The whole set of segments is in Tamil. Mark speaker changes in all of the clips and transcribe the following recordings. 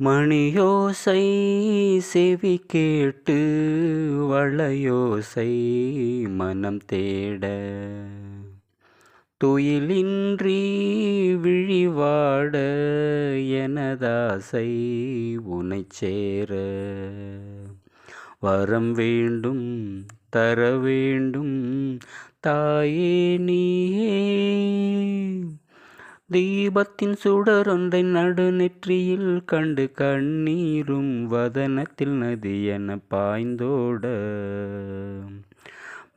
Speaker 1: மணியோசை செவி கேட்டு வளையோசை மனம் தேட. துயிலின்றி விழிவாட எனதாசை உனை சேர. வரம் வேண்டும் தர வேண்டும் தாயே நீயே. தீபத்தின் சுடரொன்றை நடுநெற்றியில் கண்டு கண்ணீரும் வதனத்தில் நதி என பாய்ந்தோட.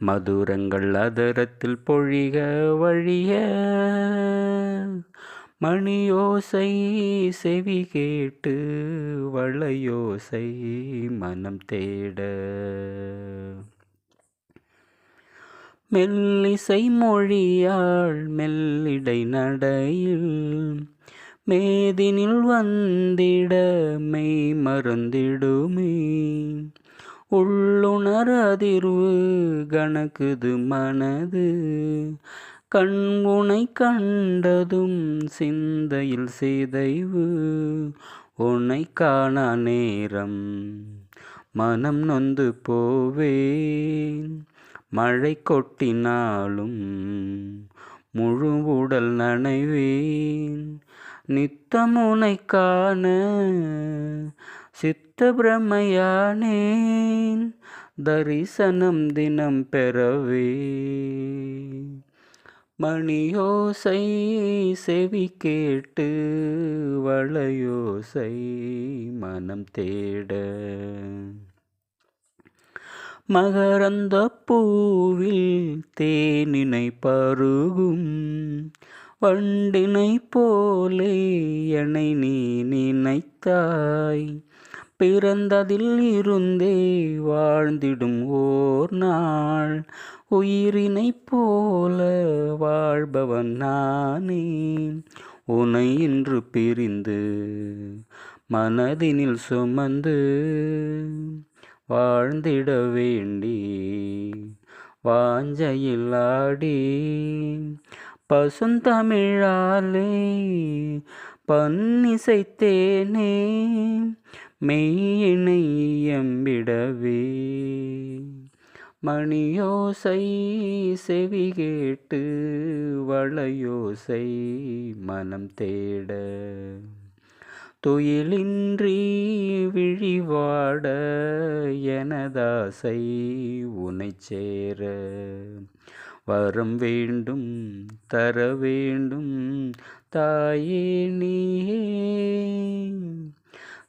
Speaker 1: மதுரங்கள் அதரத்தில் பொழிக வழிய. மணியோசை செவி கேட்டு வளையோசை மனம் தேட. மெல்லிசை மொழியாள் மெல்லிடை நடையில் மேதினில் வந்திட மெய் மறந்திடுமே உள்ளுணர் அதிர்வு கணக்குது மனது. கண் கண்டதும் சிந்தையில் சிதைவு. உன்னை காண நேரம் மனம் நொந்து போவேன். மழை கொட்டினாலும் முழு உடல் நனைவேன். நித்தமுனை காண சித்த பிரமையானேன் தரிசனம் தினம் பெறவே. மணியோசை செவி கேட்டு வளையோசை மனம் தேட. மகரந்த பூவில் தேனினை பருகும் வண்டினை போலே என்னை நீ நினைத்தாய். பிறந்ததில் இருந்தே வாழ்ந்திடும் ஓர் நாள் உயிரினை போல வாழ்பவன் நானே. உனை இன்று பிரிந்து மனதினில் சுமந்து வாழ்ந்திட வேண்டி வாஞ்சையில் ஆடி பசுந்தமிழாலே பன்னிசைத்தேனே மெய்யினை எம்பிடவே மணியோசை செவி கேட்டு வளையோசை மனம் தேட. துயிலின்றி விழிவாட எனதாசை உனை சேர. வரம் வேண்டும் தர வேண்டும் தாயே நீயே.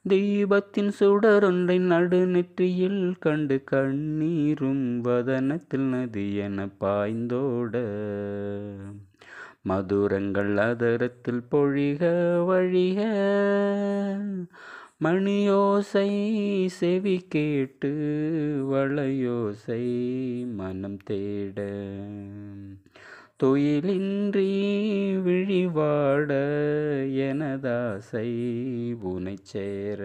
Speaker 1: தீபத்தின் சுடரொன்றை நடுநெற்றியில் கண்டு கண்ணீரும் வதனத்தில் நதி என பாய்ந்தோட. மதுரங்கள் அதரத்தில் பொழிக வழிக. மணியோசை செவி கேட்டு வளையோசை மனம் தேட. தொயிலின்றி விழிவாட எனதாசை உனைச் சேர.